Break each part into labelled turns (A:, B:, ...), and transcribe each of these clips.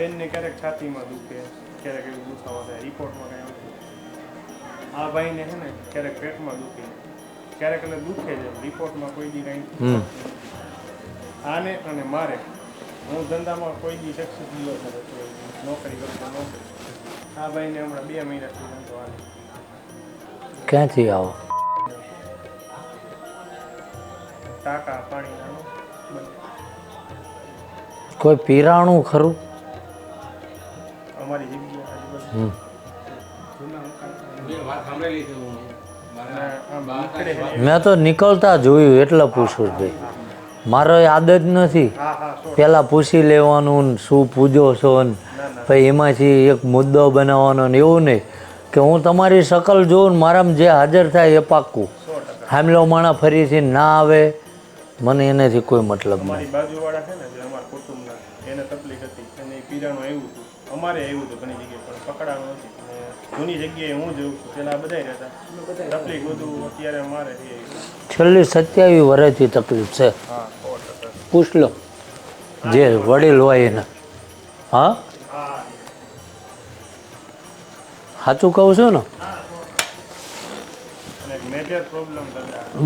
A: બેનને ક્યારેક છાતીમાં દુખે ક્યારેક એવું દુખાવા થાય રિપોર્ટમાં કાંઈ આવતું. આ ભાઈને છે ને ક્યારેક પેટમાં દુખે. ક્યારેક એટલે દુખે છે રિપોર્ટમાં કોઈ દી. કાંઈ આને અને મારે હું ધંધામાં કોઈ દી સક્સેસ થયો નથી નોકરી કરતો નોકરી આ ભાઈને હમણાં બે મહિનાથી ધંધો હાલે.
B: ક્યાંથી આવો?
A: ટાંકા પાણી
B: કોઈ પીરાણું ખરું? મેં તો નીકળતા જોયું એટલે પૂછું ભાઈ. મારો આદત નથી. પહેલાં પૂછી લેવાનું શું પૂજો છો ને. પછી એમાંથી એક મુદ્દો બનાવવાનો ને એવું નહીં. કે હું તમારી શકલ જોઉં ને મારામાં જે હાજર થાય એ પાક્કું. હામલો માણા ફરીથી ના આવે. મને એનાથી કોઈ મતલબ નહીં
A: બાજુવાળા છે ને જે અમારા કુટુંબના એને તકલીફ હતી. અને પીરાણું આવ્યું હતું. અમારે આવ્યું હતું ઘણી જગ્યાએ. પકડાણું નથી. જૂની જગ્યાએ હું જોઉં છું. પેલા બધા રહેતા. તકલીફ બધું અત્યારે મારે
B: છેલ્લી સત્યાવીસ વર્ષથી તકલીફ છે. પૂછ લો. જે વડીલ હોય એને. હા?
A: હા
B: સાચું કહું છું ને?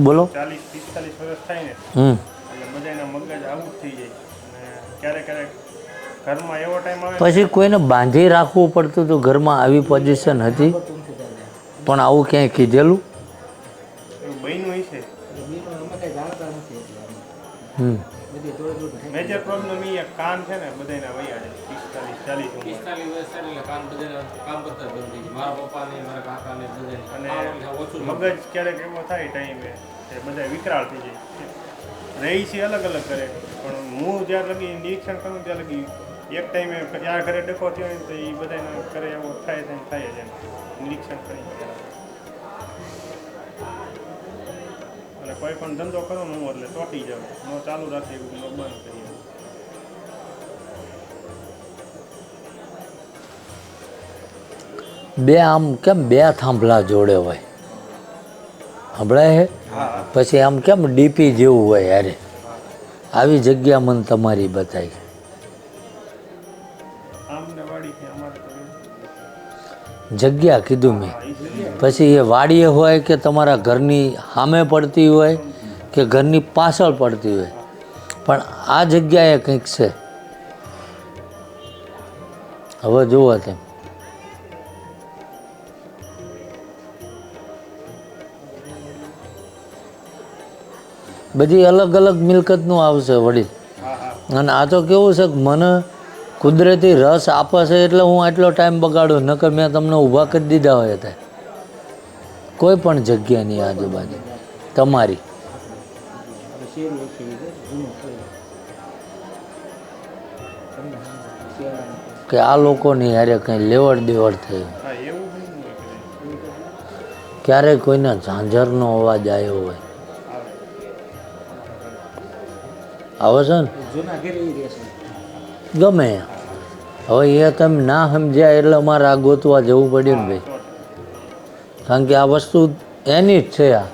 B: બોલો.
A: ચાલીસ પિસ્તાલીસ વર્ષ થાય ને
B: હમ.
A: એટલે બધાના મગજ આવું થઈ જાય. અને ક્યારેક ક્યારેક ઘરમાં એવો ટાઈમ આવે
B: પછી કોઈને બાંધી રાખવું પડતું હતું ઘરમાં આવી પોઝિશન હતી. પણ આવું ક્યાંય કીધેલું?
A: એવું બન્યું છે.
B: હમ.
A: મેજર પ્રોબ્લેમ એ કામ છે ને બધાના વયા છે પિસ્તાલીસ ચાલીસ
C: પિસ્તાલીસ વર્ષ એટલે કામ બધા કામ કરતા જ બંધ મારા પપ્પા મારા કાકા ને
A: અને
C: ઓછું
A: મગજ ક્યારેક એવો થાય ટાઈમે કે બધા વિકરાળ થઈ જાય. રહી છે અલગ અલગ કરે પણ હું જ્યાં લગી નિરીક્ષણ કરું ત્યાં લગી એક ટાઈમે ત્યાં ઘરે ડખો થયો ને તો એ બધાને ઘરે એવો થાય થાય થાય જ નિરીક્ષણ કરી અને કોઈ પણ ધંધો કરો ને હું એટલે ચોટી જાઉં. ન ચાલુ રાખી એવું બંધ કરી
B: બે આમ કેમ બે થાંભલા જોડે હોય? હંભળાય હે? પછી આમ કેમ ડીપી જેવું હોય યારે આવી જગ્યા મને તમારી બતાવી જગ્યા કીધું મેં. પછી એ વાડીએ હોય કે તમારા ઘરની સામે પડતી હોય કે ઘરની પાછળ પડતી હોય. પણ આ જગ્યાએ કંઈક છે. હવે જુઓ તેમ. બધી અલગ અલગ મિલકતનું આવશે વડીલ. અને આ તો કેવું છે કે મને કુદરતી રસ આપે છે એટલે હું આટલો ટાઈમ બગાડું, નકર મેં તમને ઊભા કરી દીધા હોય હતા કોઈ પણ જગ્યાની આજુબાજુ. તમારી. કે આ લોકોની હારે કંઈ લેવડ દેવડ થઈ. ક્યારેય કોઈના ઝાંઝરનો અવાજ આવ્યો હોય.
A: આવે
B: છે ને? ગમે હવે એ તમે ના સમજ્યા એટલે અમારે આ ગોતવા જવું પડ્યું ને ભાઈ. કારણ કે આ વસ્તુ એની જ છે આ.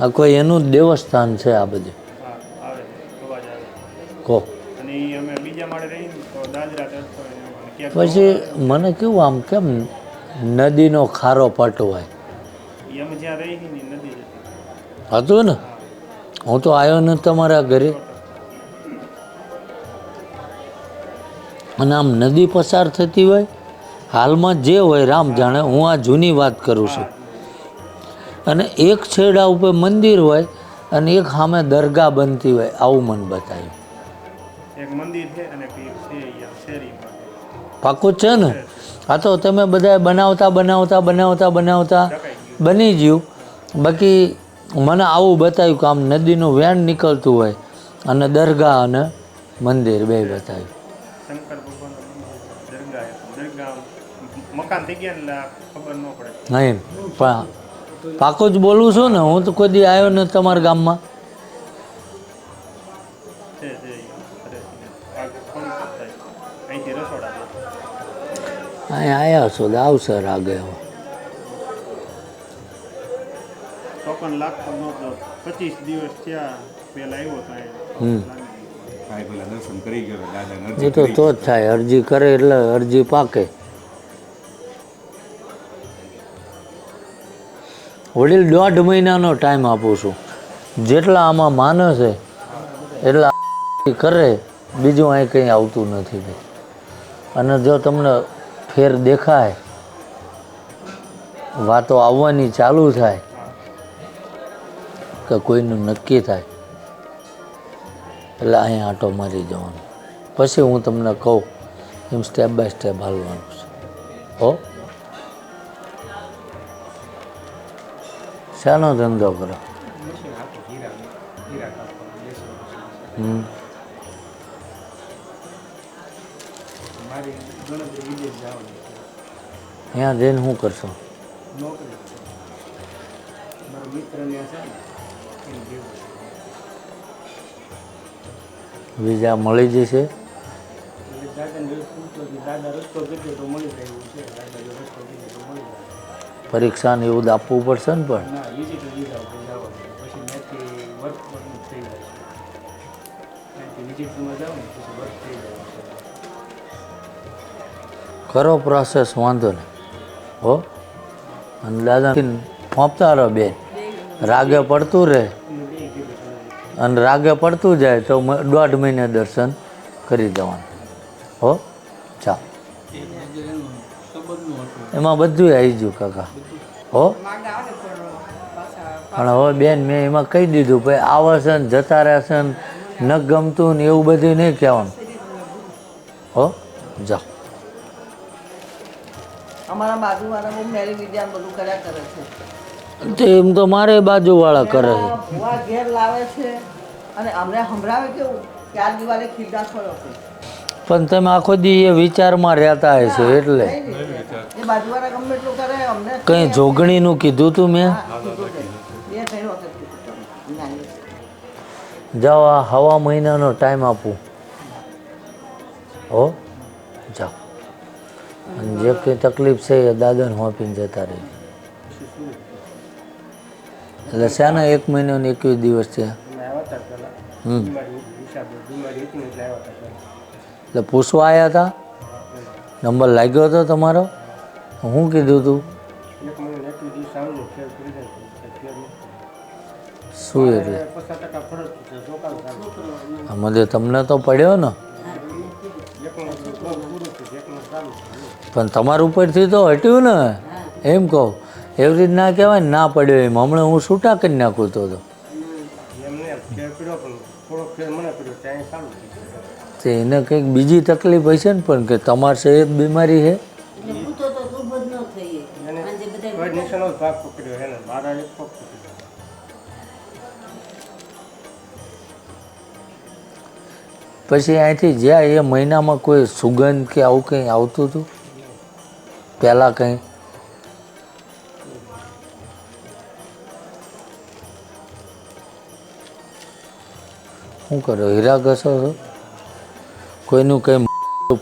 B: આ કોઈ એનું જ દેવસ્થાન છે આ બધું. કહો પછી મને કેવું આમ કેમ નદીનો ખારો પટ હોય?
A: હતું
B: ને? હું તો આવ્યો ને તમારા ઘરે. અને આમ નદી પસાર થતી હોય હાલમાં જે હોય રામ જાણે હું આ જૂની વાત કરું છું. અને એક છેડા ઉપર મંદિર હોય અને એક સામે દરગાહ બનતી હોય આવું મને બતાવ્યું પાકું છે ને? આ તો તમે બધા બનાવતા બનાવતા બનાવતા બનાવતા બની ગયું બાકી મને આવું બતાવ્યું કે આમ નદીનું વેણ નીકળતું હોય અને દરગાહ અને મંદિર બે બતાવ્યું
A: મકાન થઈ ગયા ને એટલે આ ખબર ન પડે
B: નહીં પણ પાકો જ બોલું છું ને હું તો કોઈ દી આવ્યો ને તમારા ગામમાં.
A: છે.
B: આવ્યા છો રાગે હવે.
A: ચોપન નહોતો પચીસ દિવસ થયા પહેલા આવ્યો તો
B: એ તો તો જ થાય અરજી કરે એટલે અરજી પાકે. વડીલ દોઢ મહિનાનો ટાઈમ આપું છું. જેટલા આમાં માને છે એટલા કરે બીજું અહીં કંઈ આવતું નથી અને જો તમને ફેર દેખાય વાતો આવવાની ચાલુ થાય કે કોઈનું નક્કી થાય એટલે અહીં આંટો મારી જવાનો. પછી હું તમને કહું, એમ સ્ટેપ બાય સ્ટેપ હાલવાનું છે. હો? શાનો ધંધો કરો. હમ. ત્યાં જઈને શું કરશો?
A: નોકરી. મિત્ર ને તો મળી જાય
B: પરીક્ષા ને એવું આપવું પડશે ને પણ? કરો પ્રોસેસ વાંધો ને હો? અને દાદા ફોંપતા રહો બેન. રાગે પડતું રહે. અને રાગે પડતું જાય તો દોઢ મહિને દર્શન કરી દેવાનું હો? ચા એમાં બધું આવી ગયું કાકા. હો? પણ હવે બેન, મેં એમાં કહી દીધું, ભાઈ આવાસન જતા રહેશે ને, ન ગમતું ને એવું બધું નહીં કહેવાનું. હો? જા
D: અમારા બાજુવાળા બહુ મેરી વિદ્યા બધું કર્યા કરે છે.
B: તે એમ તો મારે બાજુવાળા કરે. છે
D: લાવે છે અને અમને સંભળાવે કેવું કે આ દિવાલે ખીરદાર
B: પણ તમે આખો દી એ વિચારમાં રહેતા હશો એટલે.
D: કઈ બાજુવાળા ગમે એટલું
B: કંઈ જોગણીનું કીધું તું મેં?
D: છે.
B: જાઓ આ હવા મહિનાનો ટાઈમ આપું. હો? જાઓ. જે કંઈ તકલીફ છે એ દાદાને હોપીને જતા રહી એટલે શાના એક મહિનો ને એકવીસ દિવસ છે.
A: હતા
B: હમ.
A: હતી એટલે હતા
B: પૂછવા આવ્યા હતા નંબર લાગ્યો હતો તમારો? હું કીધું તું?
A: એક મહિને એકવીસ દિવસ આવું ફેર કરી જાય છે ફેર નહીં.
B: શું એટલે આમાં તમને તો પડ્યો ને? પણ તમારા ઉપરથી તો હટ્યું ને? એમ કહું. એવી રીતના કહેવાય ના પડ્યો એમ. હમણાં હું છૂટા કરી નાખતો હતો તો. એને કંઈક બીજી તકલીફ હશે ને પણ કે તમારે છે એક બીમારી છે. પછી અહીંથી જ્યાં એ મહિનામાં કોઈ સુગંધ કે આવું કંઈ આવતું હતું? પહેલાં કંઈ? શું કરો? હીરા ઘસો છો? કોઈનું કંઈ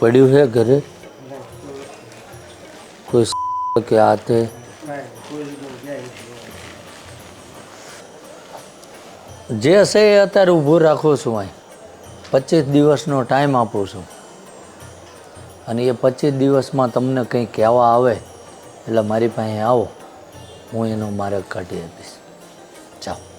B: પડ્યું છે ઘરે? કોઈ કે આ તે. જે હશે એ અત્યારે ઊભું રાખું છું અહીં. પચીસ દિવસનો ટાઈમ આપું છું. અને એ પચીસ દિવસમાં તમને કંઈ કહેવા આવે, એટલે મારી પાસે આવો. હું એનો માર્ગ કાઢી આપીશ. ચાલો